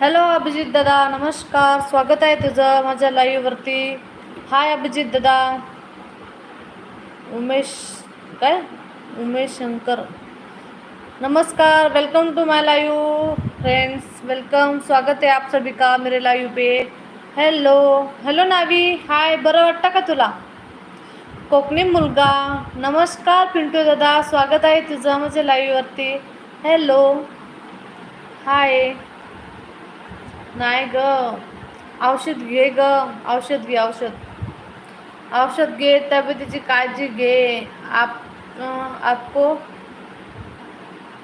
Hello Abhijit दादा नमस्कार स्वागत आहे तुझं माझ्या लाईव्हवरती हाय अभिजित दादा उमेश काय उमेश शंकर नमस्कार welcome to my live friends welcome स्वागत आहे आप सभी का मेरे लाइव पे हॅलो हॅलो नावी हाय बरं वाटतं का तुला कोकणी मुलगा नमस्कार पिंटू दादा स्वागत आहे तुझं माझ्या लाईव्हवरती हॅलो हाय नाही ग. औषध घे ग. औषध घे औषध. औषध घे तब्येतीची काळजी घे. आप आपको.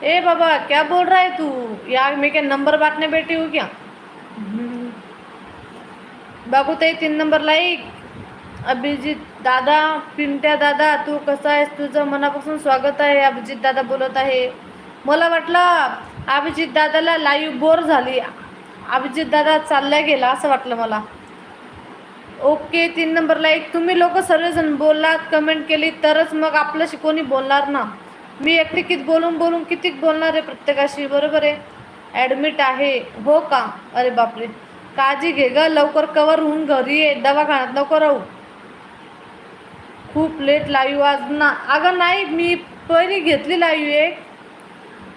ए बाबा क्या बोल रहा है तू? यार मैं क्या नंबर बांटने बैठी हूँ क्या? बाबू ते तीन नंबर लाईक. अभिजित दादा पिंट्या दादा तू कसा आहेस? तुझं मनापासून स्वागत आहे. अभिजित दादा बोलत आहे. मला वाटलं अभिजित दादाला लाईव्ह बोर झाली. अभिजित दादा चालला गेला असं वाटलं मला. ओके तीन नंबरला एक. तुम्ही लोक सर्वजण बोललात कमेंट केली तरच मग आपल्याशी कोणी बोलणार ना? मी एकटी किती बोलून बोलून किती बोलणार आहे प्रत्येकाशी? बरोबर आहे? ॲडमिट आहे. हो का? अरे बापरे. काळजी घे ग लवकर कवर होऊन घरी ये. दवाखान्यात लवकर राहू. खूप लेट लाईव्ह आज ना. अगं नाही मी पहिली घेतली लाईव्ह एक.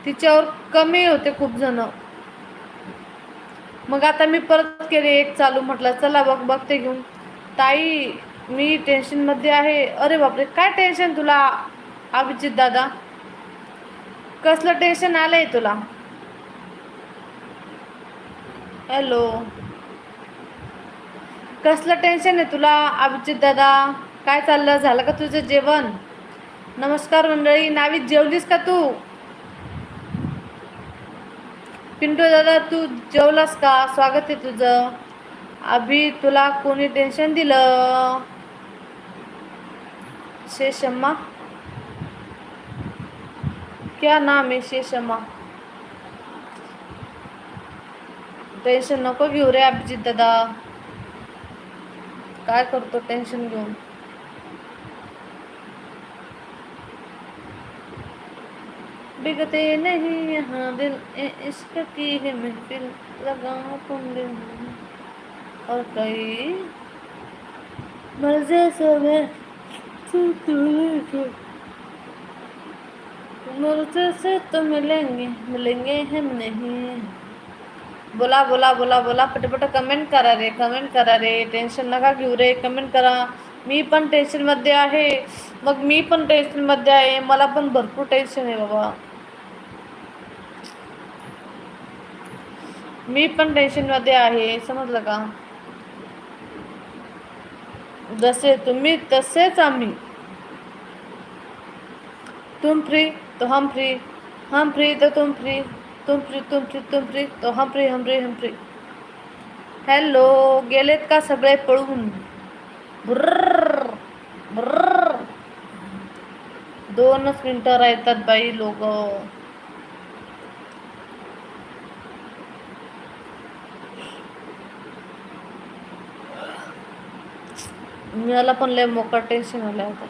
तिच्यावर कमी होते खूप जणं. मग आता मी परत केले एक चालू म्हटलं चला बघ बघते घेऊन. ताई मी टेन्शनमध्ये आहे. अरे बापरे काय टेन्शन तुला अभिजित दादा? कसलं टेन्शन आलंय तुला? हॅलो कसलं टेन्शन आहे तुला अभिजित दादा? काय चाललं झालं का तुझं जेवण? नमस्कार मंडळी नावी जेवलीस का तू? पिंटू दादा तू जेवलास का? स्वागत आहे तुझं. अभि तुला कोणी टेन्शन दिलं? शेषम्मा? क्या नाम आहे शेषम्मा? टेन्शन नको घेऊ रे अभिजित दादा. काय करतो टेन्शन घेऊन? बिगते नहीं यहाँ दिल इश्क की है महफिल लगा तुम दिल और कई मर्जे सब है मर्जे से तो मिलेंगे मिलेंगे हम नहीं। बोला बोला बोला बोला पटापट कमेंट करा रे कमेंट करा रे टेन्शन नका घेऊ रे? कमेंट करा। मी पण टेन्शनमध्ये आहे. मग मी पण टेन्शनमध्ये आहे. मला पण भरपूर टेन्शन आहे बाबा. मी पण टेन्शनमध्ये आहे समजलं का? जसे तुम्ही तसेच आम्ही. तुम फ्री तो हम फ्री हम फ्री तो तुम फ्री तुम फ्री तुम फ्री तुम फ्री तो हम फ्री हम फ्री हम फ्री हॅलो गेलेत का सगळे पळून? दोनच मिनटं राहतात बाई लोक. मला पण लय मोका टेन्शन आलं आता.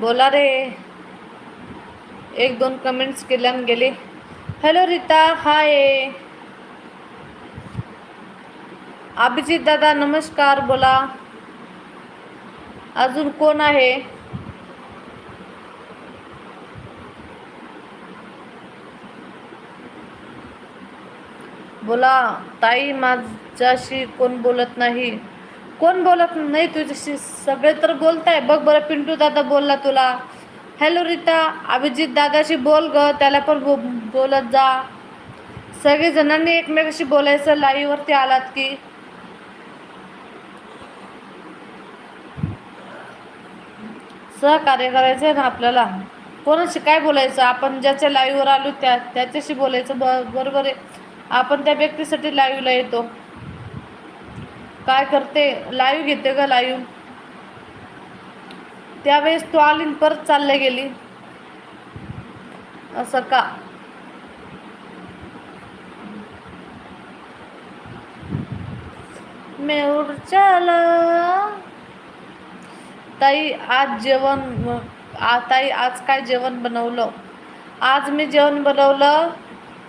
बोला रे. एक दोन कमेंट्स केल्यान गेले. हॅलो रीता हाय अभिजित दादा नमस्कार बोला. अजून कोण आहे? बोला ताई माझ्याशी कोण बोलत नाही? कोण बोलत नाही तुझ्याशी? सगळे तर बोलताय. बघ बरं पिंटू दादा बोलला तुला. हॅलो रीता अभिजित दादाशी बोल ग. त्याला पण बो बोलत जा. सगळे जणांनी एकमेकाशी बोलायचं. लाईव्हवरती आलात की. सहकार्य करायचं आहे ना आपल्याला? कोणाशी काय बोलायचं? आपण ज्याच्या लाईव्हवर आलो त्या त्याच्याशी बोलायचं. ब बरोबर आहे. आपण त्या व्यक्तीसाठी लाईव्हला येतो. काय करते? लाईव्ह घेते का लाईव्ह त्यावेळेस तू आली परत चालल्या गेली. असं का? मेऊर चला. ताई आज जेवण ताई आज काय जेवण बनवलं? आज मी जेवण बनवलं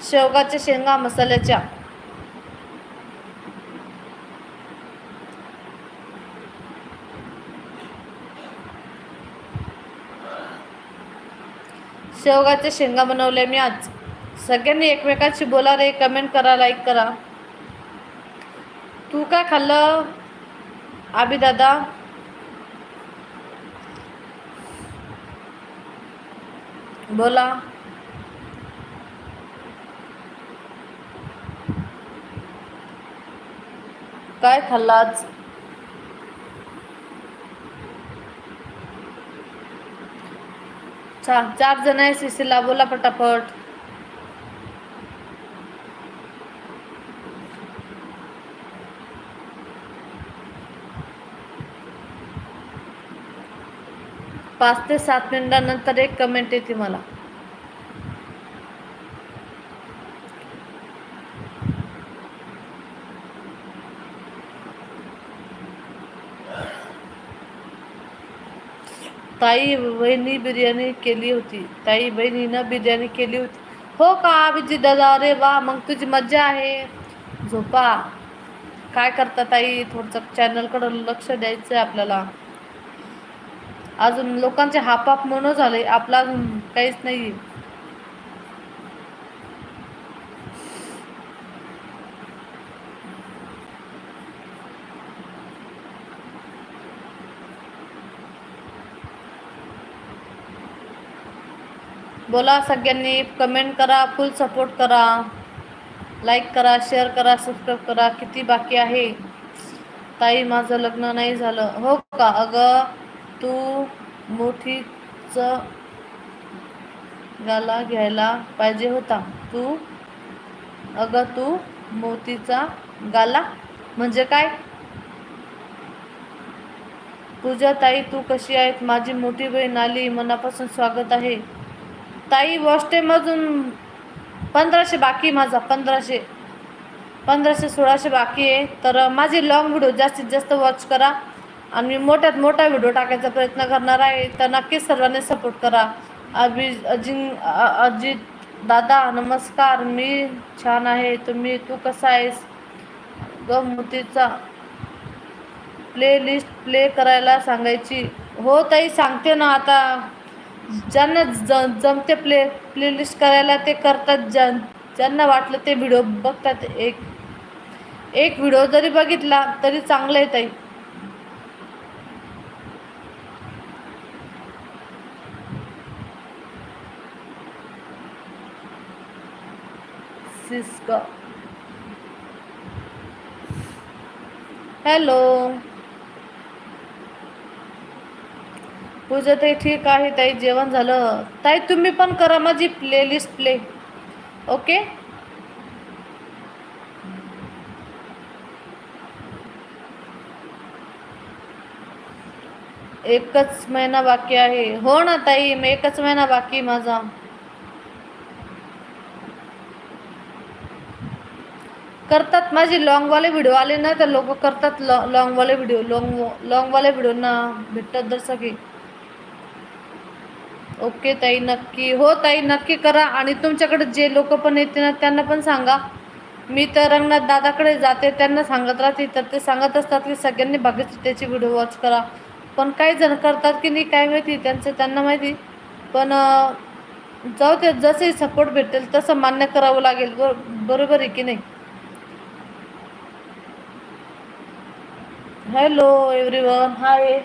शेवगाच्या शेंगा मसाल्याच्या. शेवगाच्या शेंगा बनवल्या मी आज. सगळ्यांनी एकमेकांशी बोला रे कमेंट करा लाईक करा. तू काय खाल्लं? आबी दादा बोला. काय खाल्लं आज? चार चार जण आहे सिसीला बोला पटापट. पाच ते सात मिनिटानंतर एक कमेंट येते मला. ताई बहिणी बिर्याणी केली होती. ताई बहिणीनं बिर्याणी केली होती. हो का विजय दादा अरे वा मग तुझी मज्जा आहे. झोपा. काय करता ताई? थोडंसं चॅनलकडं लक्ष द्यायचं आहे आपल्याला. अजून लोकांचे हापाप म्हणून झाले आपला अजून काहीच नाही. बोला सगळ्यांनी कमेंट करा फुल सपोर्ट करा. लाईक करा शेअर करा सबस्क्राईब करा किती बाकी आहे? ताई माझं लग्न नाही झालं. हो का? अगं तू मोठीच गाला घ्यायला पाहिजे होता. तू अगं तू मोतीचा गाला? म्हणजे काय? पूजा ताई तू कशी आहेत? माझी मोठी बहीण आली मनापासून स्वागत आहे. ताई वॉस्टेमधून पंधराशे बाकी माझा पंधराशे. पंधराशे सोळाशे बाकी आहे. तर माझी लॉंग व्हिडिओ जास्तीत जास्त वॉच करा. आणि मोठ्यात मोठा व्हिडिओ टाकायचा प्रयत्न करणार आहे. तर नक्कीच सर्वांनी सपोर्ट करा. अभि अजिन अजित दादा नमस्कार. मी छान आहे. तुम्ही तू कसा आहेस? गमतीचा प्ले लिस्ट प्ले करायला सांगायची. हो ताई सांगते ना आता. ज्यांना ज जमते प्ले प्लेलिस्ट करायला ते करतात. ज्या ज्यांना वाटलं ते व्हिडिओ बघतात. एक एक व्हिडिओ जरी बघितला तरी चांगलं आहे ताई. सिस्का हॅलो पूजा ताई ठीक आहे ताई जेवण झालं. ताई तुम्ही पण करा माझी प्लेलिस्ट प्ले ओके एकच महिना बाकी आहे. हो ना ताई मग एकच महिना बाकी माझा. करतात माझे लॉंगवाले व्हिडिओ आले ना तर लोक करतात लॉ लॉंगवाले व्हिडिओ लॉंग लॉंगवाले व्हिडिओ ना भेटतात जसं की ओके ताई नक्की. हो ताई नक्की करा. आणि तुमच्याकडे जे लोक पण येते ना त्यांना पण सांगा. मी तर रंगनाथ दादाकडे जाते त्यांना सांगत राहते. तर ते सांगत असतात की सगळ्यांनी बघितली त्याची व्हिडिओ वॉच करा. पण काही जण करतात की नाही काय माहिती त्यांचं त्यांना माहिती. पण जाऊ ते जसे सपोर्ट भेटेल तसं मान्य करावं लागेल. बरोबर आहे की नाही? हॅलो एव्हरीवन हाय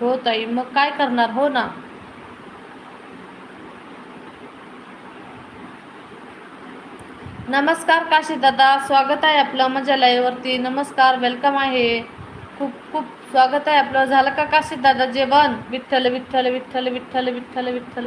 हो ताई. मग काय करणार? हो ना. नमस्कार काशी दादा. स्वागत आहे आपलं माझ्या लाईव्हवरती. नमस्कार वेलकम आहे. खूप खूप स्वागत आहे आपलं. झालं का काशी दादा जेवण? Vitthal Vitthal Vitthal Vitthal Vitthal Vitthal.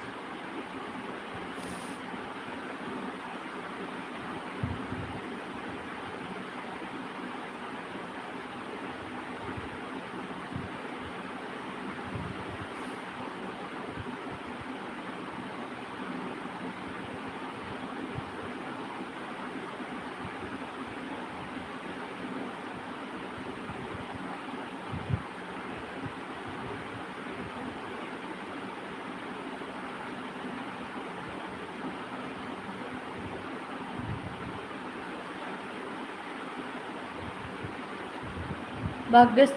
भाग्यस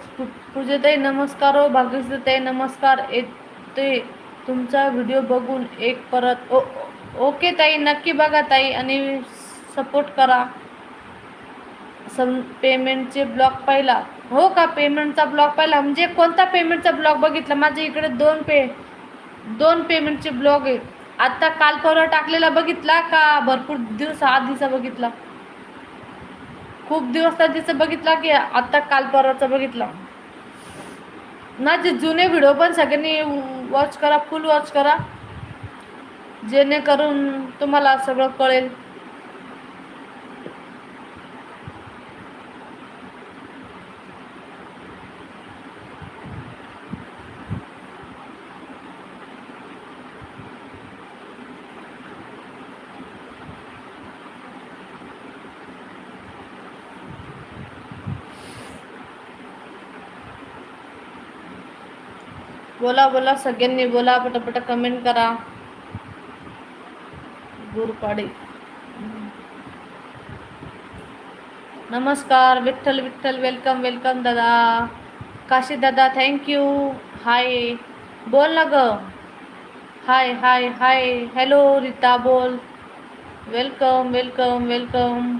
पूजेताई नमस्कार हो. भाग्यश्रीताई नमस्कार. येते तुमचा व्हिडिओ बघून एक परत. ओ ओके ताई नक्की बघा ताई आणि सपोर्ट करा. सम पेमेंटचे ब्लॉग पाहिला. हो का? पेमेंटचा ब्लॉग पाहिला. म्हणजे कोणता पेमेंटचा ब्लॉग बघितला? माझ्या इकडे दोन पे दोन पेमेंटचे ब्लॉग आहेत. आत्ता काल परवा टाकलेला बघितला का? भरपूर दिवस आधीचा बघितला. खूप दिवस तिचं बघितला की आत्ता काल परवाचा बघितला. जे जुने व्हिडिओ पण सगळ्यांनी वॉच करा फुल वॉच करा. जेणेकरून तुम्हाला सगळं कळेल. बोला बोला सगळ्यांनी बोला पटापट कमेंट करा. गुरपाडे. नमस्कार विठ्ठल विठ्ठल वेलकम वेलकम दादा. काशी दादा थँक्यू हाय बोल ना ग. हाय हाय हाय हॅलो रीता बोल. वेलकम वेलकम वेलकम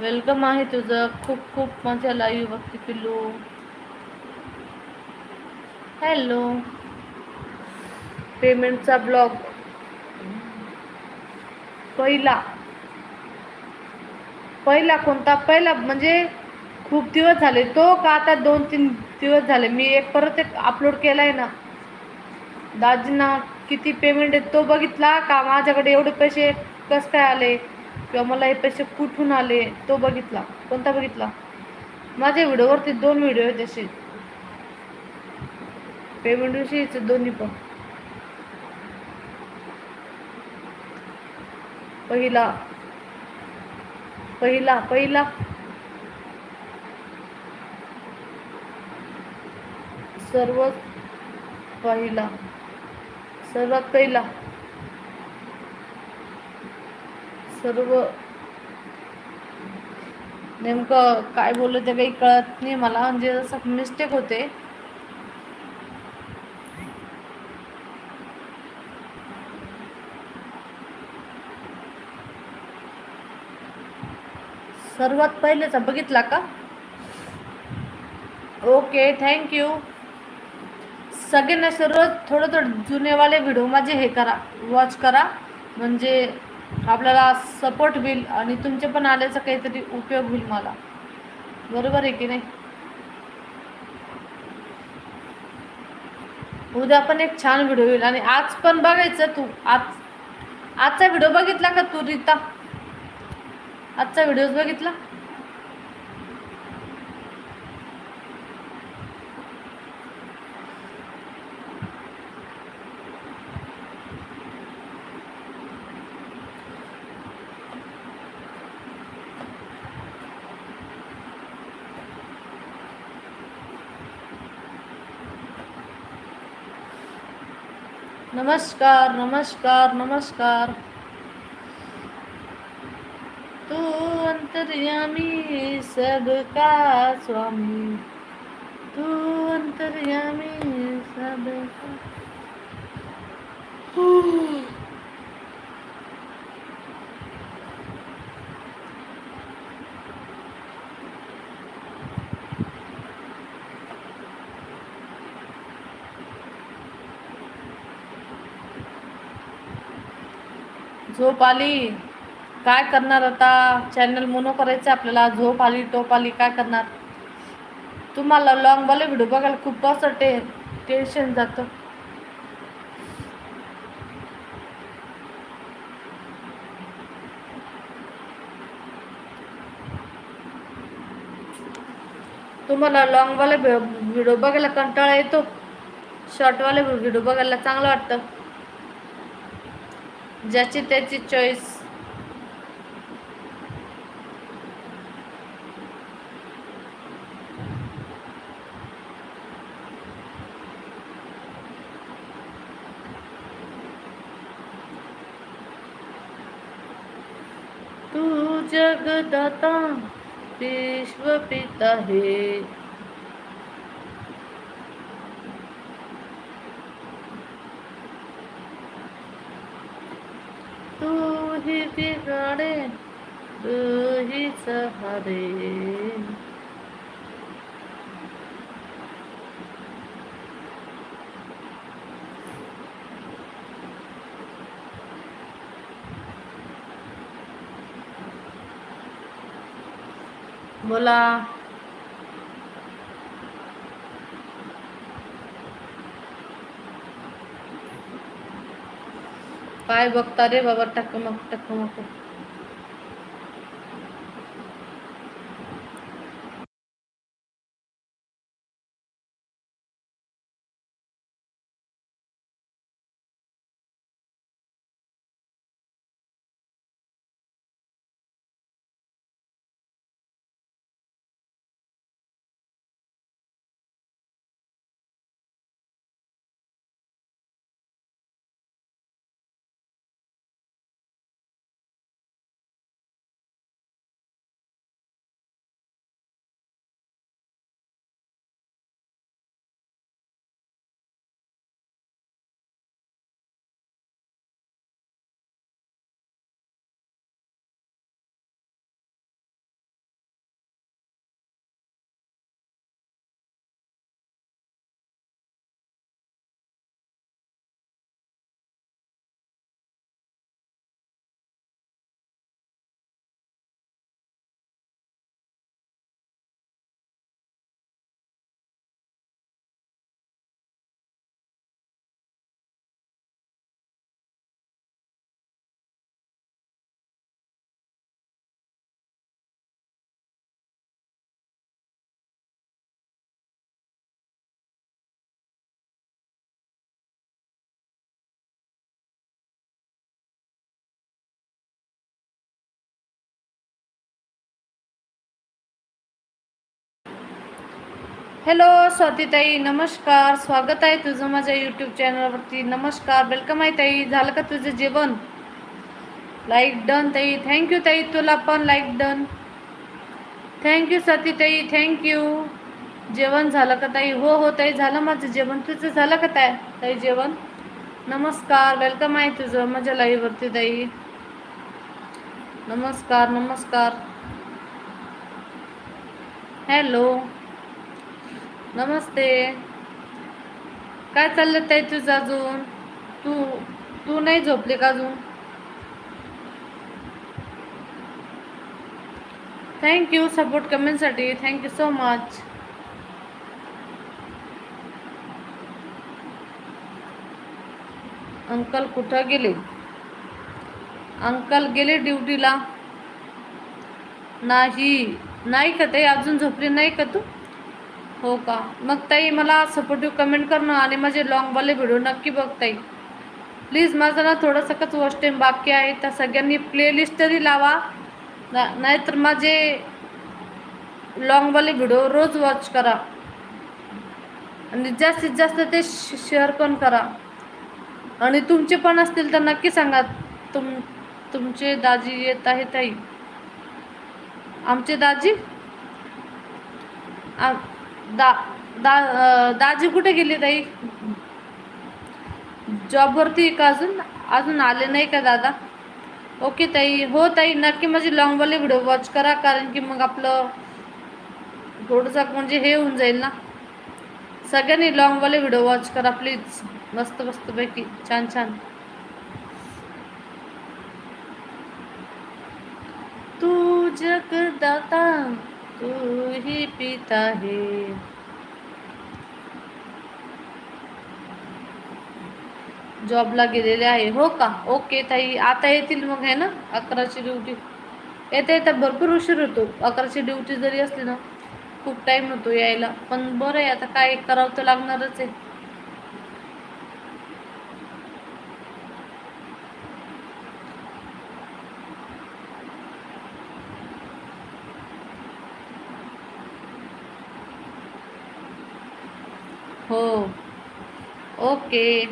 वेलकम आहे तुझं. खूप खूप मजा लाईव्ह बघते पिल्लू. हॅलो. पेमेंटचा ब्लॉग पहिला. पहिला कोणता? पहिला म्हणजे खूप दिवस झाले. तो का आता दोन तीन दिवस झाले? मी एक परत एक अपलोड केला आहे ना. दाजींना किती पेमेंट आहे तो बघितला का? माझ्याकडे एवढे पैसे कस काय आले? किंवा मला हे पैसे कुठून आले? तो बघितला. कोणता बघितला? माझ्या व्हिडिओवरती दोन व्हिडिओ आहेत असे. पेमेंट विषयीच दोन्ही पण. पहिला. पहिला पहिला. सर्वात पहिला. सर्वात पहिला. सर्व. नेमकं काय बोललं ते काही कळत नाही मला. म्हणजे असं मिस्टेक होते सर्वात पहिलेचा बघितला का? ओके थँक्यू सगळ्यांना सर्व थोडं थोडं जुनेवाले व्हिडिओ माझे हे करा वॉच करा. म्हणजे आपल्याला सपोर्ट होईल आणि तुमचे पण आल्याचा काहीतरी उपयोग होईल मला. बरोबर आहे की नाही? उद्या पण एक छान व्हिडिओ होईल आणि आज पण बघायचं तू. आज आजचा व्हिडिओ बघितला का तू रीता? आजचा व्हिडिओज बघितला? नमस्कार नमस्कार नमस्कार तू अंतर्यामी सबका स्वामी तू अंतर्यामी सबका झोप आली. काय करणार आता? चॅनल मोनो करायचं आपल्याला. झोप आली टोप आली काय करणार? तुम्हाला लॉंगवाले व्हिडिओ बघायला खूप असं टे टेन्शन जातं. तुम्हाला लॉंगवाले व्हिडिओ बघायला कंटाळा येतो. शॉर्टवाले व्हिडिओ बघायला चांगलं वाटतं. ज्याची त्याची चॉईस जगदाता विश्व पिता हे। तू ही बिगाडे तू ही सहारे। बोला. काय बघता रे बाबा टक्क मग टक्क मग हॅलो स्वातीताई नमस्कार. स्वागत आहे तुझं माझ्या यूट्यूब चॅनलवरती नमस्कार वेलकम आहे ताई. झालं का तुझं जेवण? लाईक डन ताई. थँक्यू ताई. तुला पण लाईक डन थँक्यू स्वातीताई. थँक्यू जेवण झालं का ताई? हो हो ताई. झालं माझं जेवण. तुझं झालं का ताई? ताई जेवण? नमस्कार. वेलकम आहे तुझं माझ्या लाईव्हवरती ताई. नमस्कार नमस्कार. हॅलो नमस्ते. काय चाललं ताई तुझं अजून? तू तू नाही झोपली का अजून? Thank you support कमेंटसाठी thank you so much uncle कुठं गेले? अंकल गेले ड्युटीला. नाही नाही का ते अजून झोपली नाही का तू? हो का? मग ताई मला सपोर्टिव्ह कमेंट करणं आणि माझे लॉंगवाले व्हिडिओ नक्की बघ ताई. प्लीज माझं ना थोडंसं कच वॉच टाईम बाकी आहे. त्या सगळ्यांनी प्लेलिस्ट तरी लावा. नाहीतर माझे लॉंगवाले व्हिडिओ रोज वॉच करा. आणि जास्तीत जास्त ते शेअर पण करा. आणि तुमचे पण असतील तर नक्की सांगा. तुम तुमचे दाजी येत आहे ताई. आमचे दाजी? आ- दा दा दाजी कुठे गेले ताई? जॉबवरती का अजून? अजून आले नाही का दादा? ओके ताई. हो ताई नक्की माझी लॉंगवाले व्हिडिओ वॉच करा कारण की मग आपलं थोडंसं म्हणजे हे होऊन जाईल ना. सगळ्यांनी लॉंगवाले व्हिडिओ वॉच करा प्लीज मस्त मस्तपैकी छान छान. तू जगदाता तू ही पिता आहे. जॉबला गेलेले आहे. हो का? ओके ताई. आता येतील मग आहे ना? अकराची ड्युटी येता येता भरपूर उशीर होतो. अकराची ड्युटी जरी असली ना खूप टाईम होतो यायला. पण बरं आहे आता. काय करावं तर लागणारच आहे. ओके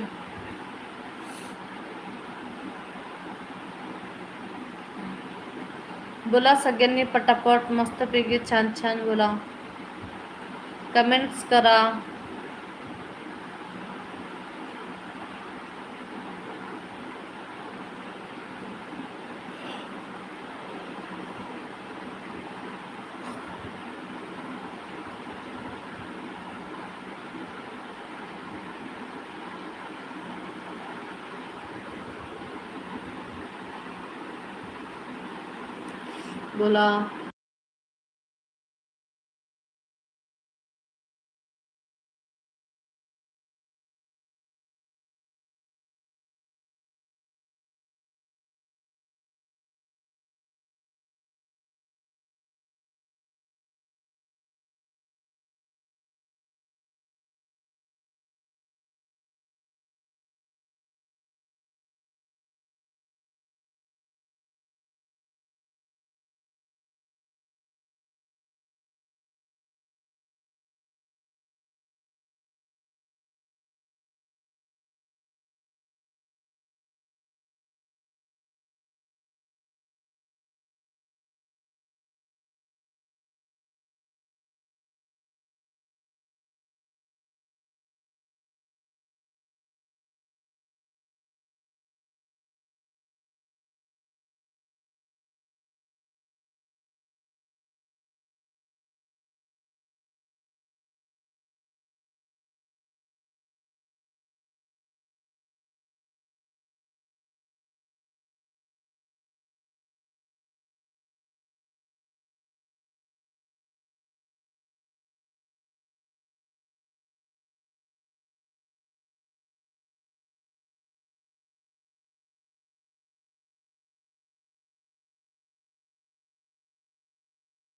बोला सगळ्यांनी पटापट मस्त मस्तपैकी छान छान बोला. कमेंट्स करा. बोला